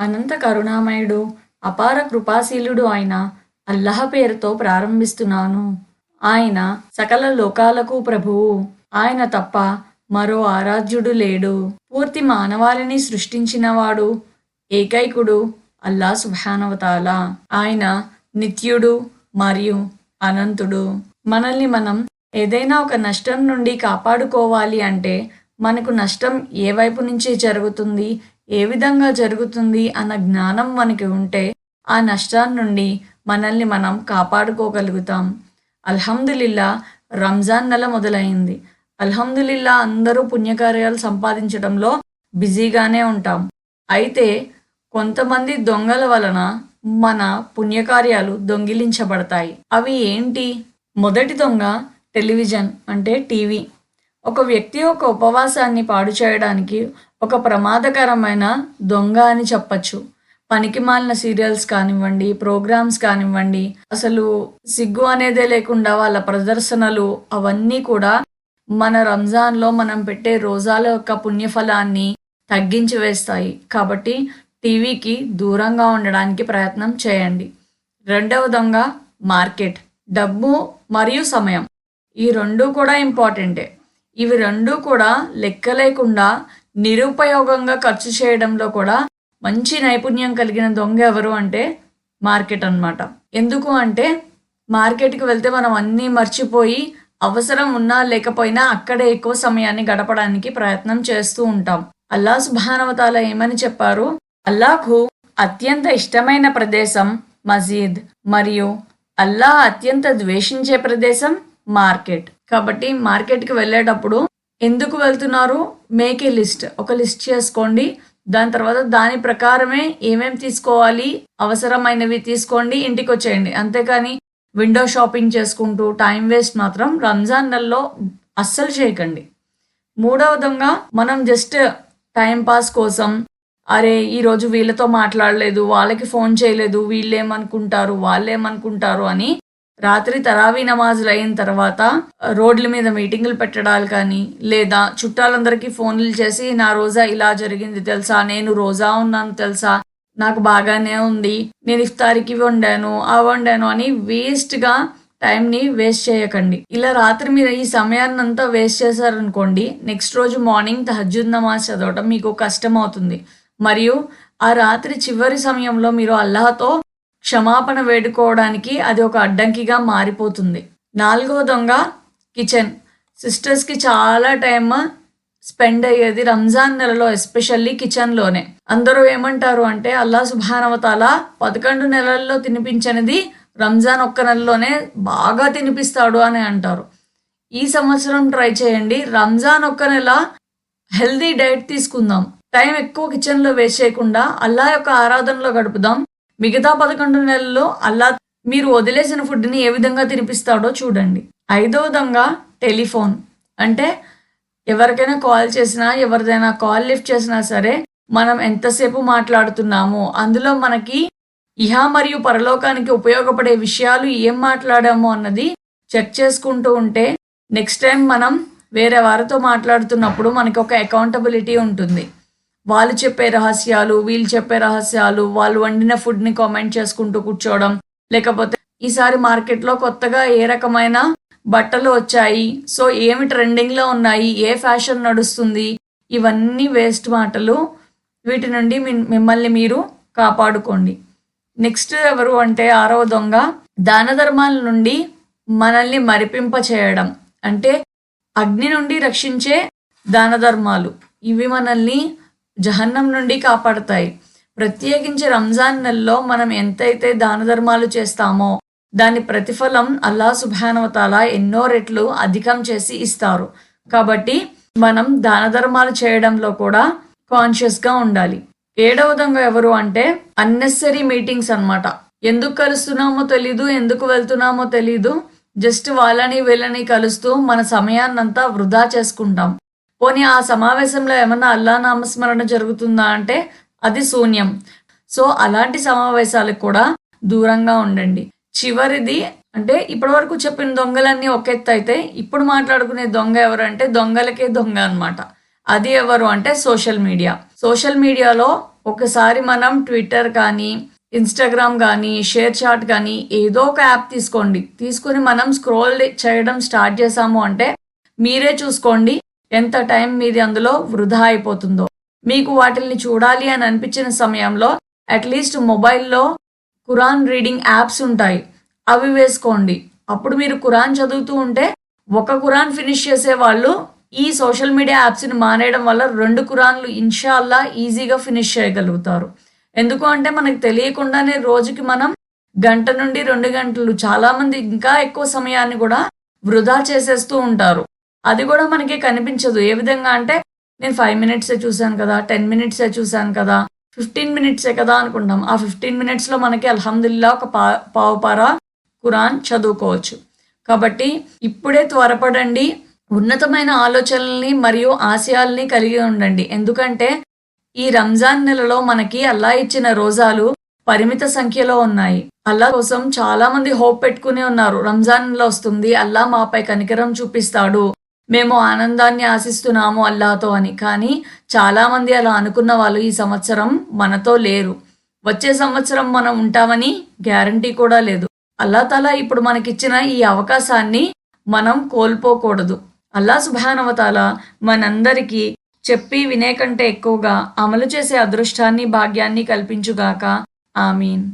అనంత కరుణామయుడు అపార కృపాశీలుడు అయిన అల్లహ పేరుతో ప్రారంభిస్తున్నాను. ఆయన సకల లోకాలకు ప్రభువు. ఆయన తప్ప మరో ఆరాధ్యుడు లేడు. పూర్తి మానవాళిని సృష్టించినవాడు ఏకైకుడు అల్లా సుభానవతాల ఆయన నిత్యుడు మరియు అనంతుడు. మనల్ని మనం ఏదైనా ఒక నష్టం నుండి కాపాడుకోవాలి అంటే మనకు నష్టం ఏ వైపు నుంచి జరుగుతుంది ఏ విధంగా జరుగుతుంది అన్న జ్ఞానం మనకి ఉంటే ఆ నష్టాన్ని నుండి మనల్ని మనం కాపాడుకోగలుగుతాం. అల్హమ్దులిల్లా రంజాన్ నెల మొదలైంది. అల్హమ్దులిల్లా అందరూ పుణ్యకార్యాలు సంపాదించడంలో బిజీగానే ఉంటాం. అయితే కొంతమంది దొంగల వలన మన పుణ్యకార్యాలు దొంగిలించబడతాయి. అవి ఏంటి? మొదటి దొంగ టెలివిజన్ అంటే టీవీ. ఒక వ్యక్తి యొక్క ఉపవాసాన్ని పాడు చేయడానికి ఒక ప్రమాదకరమైన దొంగ అని చెప్పచ్చు. పనికి మాలిన సీరియల్స్ కానివ్వండి ప్రోగ్రామ్స్ కానివ్వండి అసలు సిగ్గు అనేదే లేకుండా వాళ్ళ ప్రదర్శనలు అవన్నీ కూడా మన రంజాన్లో మనం పెట్టే రోజాల యొక్క పుణ్యఫలాన్ని తగ్గించి వేస్తాయి. కాబట్టి టీవీకి దూరంగా ఉండడానికి ప్రయత్నం చేయండి. రెండవ దొంగ మార్కెట్. డబ్బు మరియు సమయం. ఈ రెండు కూడా ఇంపార్టెంటే. ఇవి రెండూ కూడా లెక్క లేకుండా నిరుపయోగంగా ఖర్చు చేయడంలో కూడా మంచి నైపుణ్యం కలిగిన దొంగ ఎవరు అంటే మార్కెట్ అన్నమాట. ఎందుకు అంటే మార్కెట్కి వెళ్తే మనం అన్నీ మర్చిపోయి అవసరం ఉన్నా లేకపోయినా అక్కడే ఎక్కువ సమయాన్ని గడపడానికి ప్రయత్నం చేస్తూ ఉంటాం. అల్లా సుభానవతాల ఏమని చెప్పారు? అల్లాకు అత్యంత ఇష్టమైన ప్రదేశం మజీద్ మరియు అల్లా అత్యంత ద్వేషించే ప్రదేశం మార్కెట్. కాబట్టి మార్కెట్కి వెళ్ళేటప్పుడు ఎందుకు వెళ్తున్నారు? మేక్ ఏ లిస్ట్ ఒక లిస్ట్ చేసుకోండి. దాని తర్వాత దాని ప్రకారమే ఏమేమి తీసుకోవాలి? అవసరమైనవి తీసుకోండి. ఇంటికి వచ్చేయండి. అంతేకాని విండో షాపింగ్ చేసుకుంటూ టైం వేస్ట్ మాత్రం రంజాన్ నెలలో అస్సలు చేయకండి. మూడవ విధంగా మనం జస్ట్ టైం పాస్ కోసం అరే ఈరోజు వీళ్ళతో మాట్లాడలేదు వాళ్ళకి ఫోన్ చేయలేదు వీళ్ళు ఏమనుకుంటారు వాళ్ళు ఏమనుకుంటారు అని రాత్రి తరావీ నమాజులు అయిన తర్వాత రోడ్ల మీద మీటింగులు పెట్టడాలు కానీ లేదా చుట్టాలందరికీ ఫోన్లు చేసి నా రోజా ఇలా జరిగింది తెలుసా నేను రోజా ఉన్నాను తెలుసా నాకు బాగానే ఉంది నేను ఇఫ్తారికి వండాను ఆ వండాను అని వేస్ట్గా టైంని వేస్ట్ చేయకండి. ఇలా రాత్రి మీరు ఈ సమయాన్ని అంతా వేస్ట్ చేశారనుకోండి నెక్స్ట్ రోజు మార్నింగ్ తహజుద్ నమాజ్ చదవటం మీకు కష్టం అవుతుంది. మరియు ఆ రాత్రి చివరి సమయంలో మీరు అల్లాహతో క్షమాపణ వేడుకోవడానికి అది ఒక అడ్డంకిగా మారిపోతుంది. నాలుగవ దొంగ కిచెన్. సిస్టర్స్కి చాలా టైం స్పెండ్ అయ్యేది రంజాన్ నెలలో ఎస్పెషల్లీ కిచెన్లోనే అందరూ ఏమంటారు అంటే అల్లా సుభానవతాల పదకొండు నెలల్లో తినిపించనిది రంజాన్ ఒక్క నెలలోనే బాగా తినిపిస్తాడు అని అంటారు. ఈ సంవత్సరం ట్రై చేయండి. రంజాన్ ఒక్క నెల హెల్దీ డైట్ తీసుకుందాం. టైం ఎక్కువ కిచెన్లో వేస్ట్ చేయకుండా అల్లా యొక్క ఆరాధనలో గడుపుదాం. మిగతా పదకొండు నెలల్లో అల్లా మీరు వదిలేసిన ఫుడ్ని ఏ విధంగా తినిపిస్తాడో చూడండి. ఐదవ విధంగా టెలిఫోన్. అంటే ఎవరికైనా కాల్ చేసినా ఎవరిదైనా కాల్ లిఫ్ట్ చేసినా సరే మనం ఎంతసేపు మాట్లాడుతున్నామో అందులో మనకి ఇహ మరియు పరలోకానికి ఉపయోగపడే విషయాలు ఏం మాట్లాడాము అన్నది చెక్ చేసుకుంటూ ఉంటే నెక్స్ట్ టైం మనం వేరే వారితో మాట్లాడుతున్నప్పుడు మనకి ఒక అకౌంటబిలిటీ ఉంటుంది. వాళ్ళు చెప్పే రహస్యాలు వీళ్ళు చెప్పే రహస్యాలు వాళ్ళు వండిన ఫుడ్ని కామెంట్ చేసుకుంటూ కూర్చోవడం లేకపోతే ఈసారి మార్కెట్లో కొత్తగా ఏ రకమైన బట్టలు వచ్చాయి సో ఏమి ట్రెండింగ్లో ఉన్నాయి ఏ ఫ్యాషన్ నడుస్తుంది ఇవన్నీ వేస్ట్ మాటలు. వీటి నుండి మిమ్మల్ని మీరు కాపాడుకోండి. నెక్స్ట్ ఎవరు అంటే ఆరవ దొంగ. దాన ధర్మాల నుండి మనల్ని మరిపింప చేయడం. అంటే అగ్ని నుండి రక్షించే దాన ధర్మాలు. ఇవి మనల్ని జహన్నం నుండి కాపాడతాయి. ప్రత్యేకించి రంజాన్ నెలలో మనం ఎంతైతే దాన ధర్మాలు చేస్తామో దాని ప్రతిఫలం అల్లా సుభానవతాల ఎన్నో రెట్లు అధికం చేసి ఇస్తారు. కాబట్టి మనం దాన ధర్మాలు చేయడంలో కూడా కాన్షియస్గా ఉండాలి. ఏడవదంగా ఎవరు అంటే అన్నెసరీ మీటింగ్స్ అన్నమాట. ఎందుకు కలుస్తున్నామో తెలీదు ఎందుకు వెళ్తున్నామో తెలీదు. జస్ట్ వాళ్ళని వీళ్ళని కలుస్తూ మన సమయాన్నంతా వృధా చేసుకుంటాం. పోనీ ఆ సమావేశంలో ఏమన్నా అల్లా నామస్మరణ జరుగుతుందా అంటే అది శూన్యం. సో అలాంటి సమావేశాలకు కూడా దూరంగా ఉండండి. చివరిది అంటే ఇప్పటి వరకు చెప్పిన దొంగలన్నీ ఒక ఎత్తు అయితే ఇప్పుడు మాట్లాడుకునే దొంగ ఎవరు అంటే దొంగలకే దొంగ అనమాట అది ఎవరు అంటే సోషల్ మీడియా. సోషల్ మీడియాలో ఒకసారి మనం ట్విట్టర్ కానీ ఇన్స్టాగ్రామ్ కానీ షేర్ చాట్ కానీ ఏదో ఒక యాప్ తీసుకోండి. తీసుకుని మనం స్క్రోల్ చేయడం స్టార్ట్ చేసాము అంటే మీరే చూసుకోండి. ఎంత టైం మీది అందులో వృధా అయిపోతుందో. మీకు వాటిల్ని చూడాలి అని అనిపించిన సమయంలో అట్లీస్ట్ మొబైల్లో కురాన్ రీడింగ్ యాప్స్ ఉంటాయి. అవి వేసుకోండి. అప్పుడు మీరు కురాన్ చదువుతూ ఉంటే ఒక కురాన్ ఫినిష్ చేసే వాళ్ళు ఈ సోషల్ మీడియా యాప్స్ని మానేయడం వల్ల రెండు కురాన్లు ఇన్షాల్లా ఈజీగా ఫినిష్ చేయగలుగుతారు. ఎందుకు అంటే మనకు తెలియకుండానే రోజుకి మనం గంట నుండి రెండు గంటలు చాలామంది ఇంకా ఎక్కువ సమయాన్ని కూడా వృధా చేసేస్తూ ఉంటారు. అది కూడా మనకి కనిపించదు. ఏ విధంగా అంటే నేను ఫైవ్ మినిట్సే చూశాను కదా టెన్ మినిట్సే చూశాను కదా ఫిఫ్టీన్ మినిట్సే కదా అనుకుంటాం. ఆ ఫిఫ్టీన్ మినిట్స్లో మనకి అల్హమ్దుల్లా ఒక పా పావుపార కురాన్ చదువుకోవచ్చు. కాబట్టి ఇప్పుడే త్వరపడండి. ఉన్నతమైన ఆలోచనల్ని మరియు ఆశయాల్ని కలిగి ఉండండి. ఎందుకంటే ఈ రంజాన్ నెలలో మనకి అల్లా ఇచ్చిన రోజాలు పరిమిత సంఖ్యలో ఉన్నాయి. అల్లా కోసం చాలా మంది హోప్ పెట్టుకుని ఉన్నారు. రంజాన్ నెల వస్తుంది. అల్లా మాపై కనికరం చూపిస్తాడు. మేము ఆనందాన్ని ఆశిస్తున్నాము అల్లాతో అని. కానీ చాలా మంది అలా అనుకున్న వాళ్ళు ఈ సంవత్సరం మనతో లేరు. వచ్చే సంవత్సరం మనం ఉంటామని గ్యారంటీ కూడా లేదు. అల్లా తాలా ఇప్పుడు మనకిచ్చిన ఈ అవకాశాన్ని మనం కోల్పోకూడదు. అల్లా సుభానవతాల మనందరికీ చెప్పి వినే కంటే ఎక్కువగా అమలు చేసే అదృష్టాన్ని భాగ్యాన్ని కల్పించుగాక. ఆమీన్.